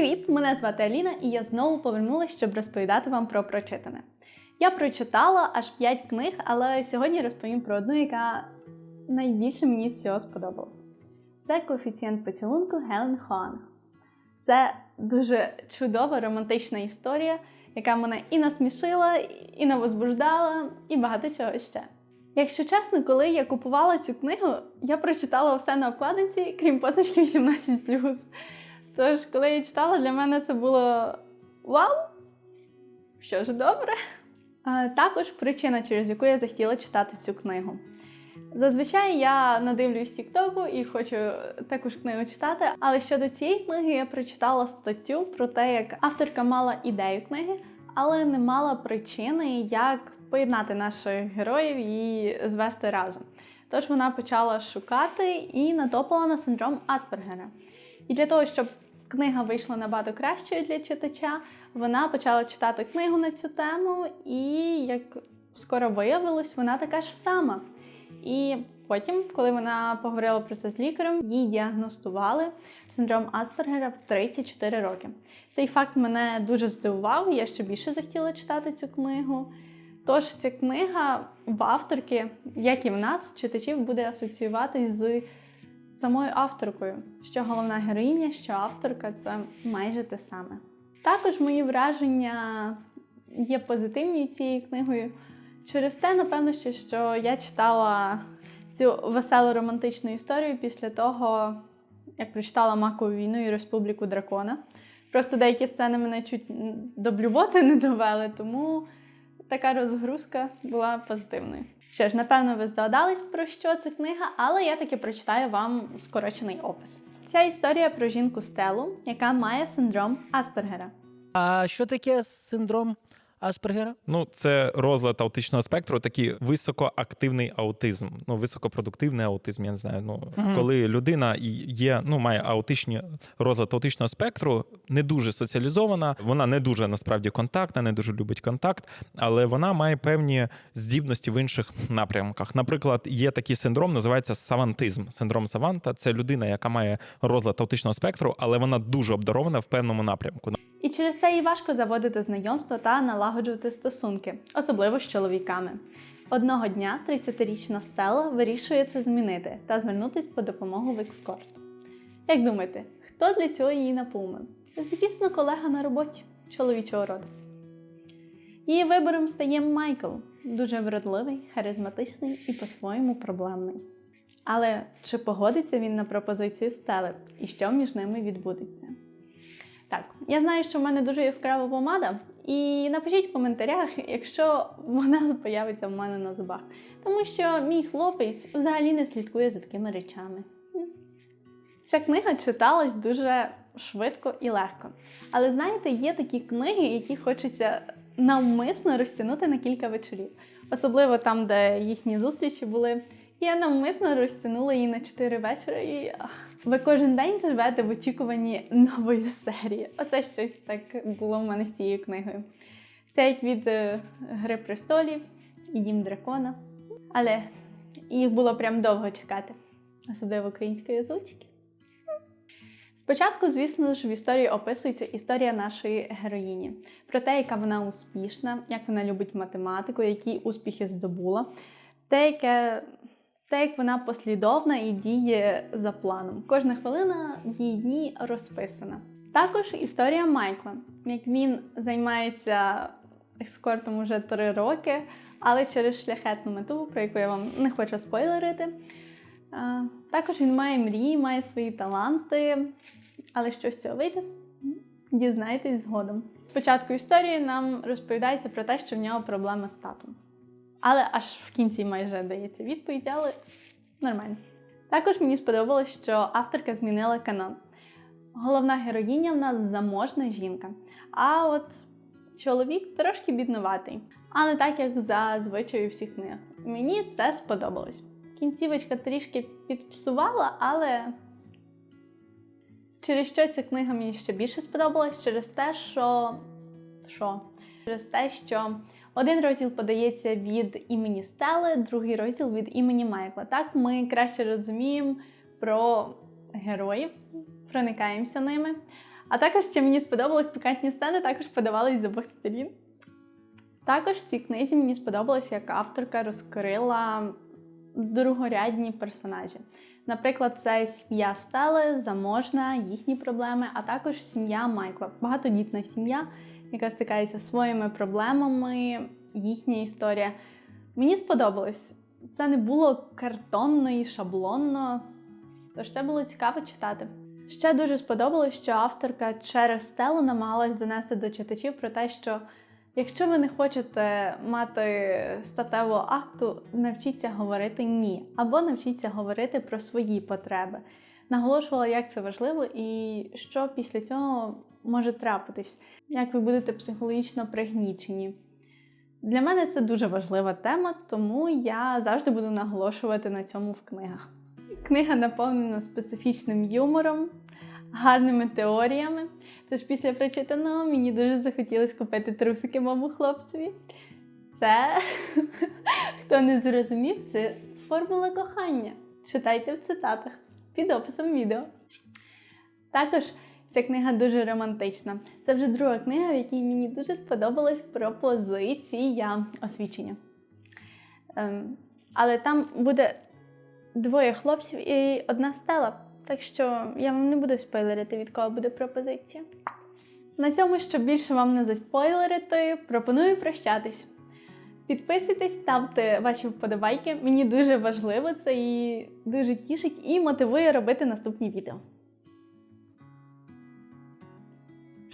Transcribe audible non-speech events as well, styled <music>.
Привіт! Мене звати Аліна, і я знову повернулася, щоб розповідати вам про прочитане. Я прочитала аж 5 книг, але сьогодні розповім про одну, яка найбільше мені з всього сподобалась. Це коефіцієнт поцілунку Гелен Хуанг. Це дуже чудова романтична історія, яка мене і насмішила, і навозбуждала, і багато чого ще. Якщо чесно, коли я купувала цю книгу, я прочитала все на обкладинці, крім позначки 18. Тож, коли я читала, для мене це було вау! Що ж добре. Також причина, через яку я захотіла читати цю книгу. Зазвичай я надивлюсь Тіктоку і хочу таку ж книгу читати, але щодо цієї книги я прочитала статтю про те, як авторка мала ідею книги, але не мала причини, як поєднати наших героїв і звести разом. Тож вона почала шукати і натопила на синдром Аспергера. І для того, щоб книга вийшла набагато кращою для читача, вона почала читати книгу на цю тему, і як скоро виявилось, вона така ж сама. І потім, коли вона поговорила про це з лікарем, їй діагностували синдром Аспергера в 34 роки. Цей факт мене дуже здивував, я ще більше захотіла читати цю книгу. Тож ця книга в авторки, як і в нас, читачів, буде асоціюватись з самою авторкою, що головна героїня, що авторка це майже те саме. Також мої враження є позитивні цією книгою. Через те, напевно, що я читала цю веселу романтичну історію після того, як прочитала Макову війну і Республіку Дракона. Просто деякі сцени мене чуть до блювоти не довели, тому така розгрузка була позитивною. Що ж, напевно, ви здогадались, про що це книга, але я таки прочитаю вам скорочений опис. Ця історія про жінку Стелу, яка має синдром Аспергера. А що таке синдром Аспергера? Ну, це розлад аутичного спектру, такий високоактивний аутизм, ну високопродуктивний аутизм. Я не знаю. Ну Мгм. коли людина є, ну має аутичні розлад аутичного спектру, не дуже соціалізована, вона не дуже насправді контактна, не дуже любить контакт, але вона має певні здібності в інших напрямках. Наприклад, є такий синдром, називається савантизм. Синдром саванта це людина, яка має розлад аутичного спектру, але вона дуже обдарована в певному напрямку. Через це їй важко заводити знайомства та налагоджувати стосунки, особливо з чоловіками. Одного дня 30-річна Стелла вирішує це змінити та звернутись по допомогу в екскорт. Як думаєте, хто для цього її наповнив? Звісно, колега на роботі чоловічого роду. Її вибором стає Майкл, дуже вродливий, харизматичний і по-своєму проблемний. Але чи погодиться він на пропозицію Стели і що між ними відбудеться? Так, я знаю, що в мене дуже яскрава помада, і напишіть в коментарях, якщо вона з'явиться в мене на зубах. Тому що мій хлопець взагалі не слідкує за такими речами. Ця книга читалась дуже швидко і легко. Але знаєте, є такі книги, які хочеться навмисно розтягнути на кілька вечорів. Особливо там, де їхні зустрічі були. Я навмисно розтягнула її на 4 вечора і ви кожен день живете в очікуванні нової серії. Оце щось так було в мене з цією книгою. Це як від е, Гри престолів і Дім дракона. Але їх було прям довго чекати, особливо української озвучки. Спочатку, звісно ж, в історії описується історія нашої героїні про те, яка вона успішна, як вона любить математику, які успіхи здобула, те, яке те, як вона послідовна і діє за планом. Кожна хвилина в її дні розписана. Також історія Майкла, як він займається ескортом уже три роки, але через шляхетну мету, про яку я вам не хочу спойлерити. Також він має мрії, має свої таланти, але що з цього вийде, дізнаєтесь згодом. Спочатку історії нам розповідається про те, що в нього проблема з татом. Але аж в кінці майже дається відповідь, але нормально. Також мені сподобалось, що авторка змінила канон. Головна героїня в нас заможна жінка, а от чоловік трошки бідноватий, а не так, як за звичаю всіх книг. Мені це сподобалось. Кінцівочка трішки підпсувала, але через що ця книга мені ще більше сподобалась? Через те, що. що? Через те, що один розділ подається від імені Стели, другий розділ від імені Майкла. Так ми краще розуміємо про героїв, проникаємося ними. А також, що мені сподобалось, пікантні сцени також подавались з обох сторін. Також в цій книзі мені сподобалося, як авторка розкрила другорядні персонажі. Наприклад, це сім'я Стели, заможна, їхні проблеми, а також сім'я Майкла, багатодітна сім'я, яка стикається своїми проблемами, їхня історія. Мені сподобалось. Це не було картонно і шаблонно, тож це було цікаво читати. Ще дуже сподобалось, що авторка через стелу намагалась донести до читачів про те, що якщо ви не хочете мати статевого акту, навчіться говорити ні, або навчіться говорити про свої потреби. Наголошувала, як це важливо і що після цього може трапитись, як ви будете психологічно пригнічені. Для мене це дуже важлива тема, тому я завжди буду наголошувати на цьому в книгах. Книга наповнена специфічним юмором, гарними теоріями. Тож після прочитаного мені дуже захотілося купити трусики моєму хлопцеві. Це, <laughs> хто не зрозумів, це формула кохання. Читайте в цитатах під описом відео. Також ця книга дуже романтична. Це вже друга книга, в якій мені дуже сподобалась пропозиція освічення. Ем, але там буде двоє хлопців і одна стела. Так що я вам не буду спойлерити, від кого буде пропозиція. На цьому, щоб більше вам не заспойлерити, пропоную прощатись. Підписуйтесь, ставте ваші вподобайки. Мені дуже важливо це і дуже тішить і мотивує робити наступні відео.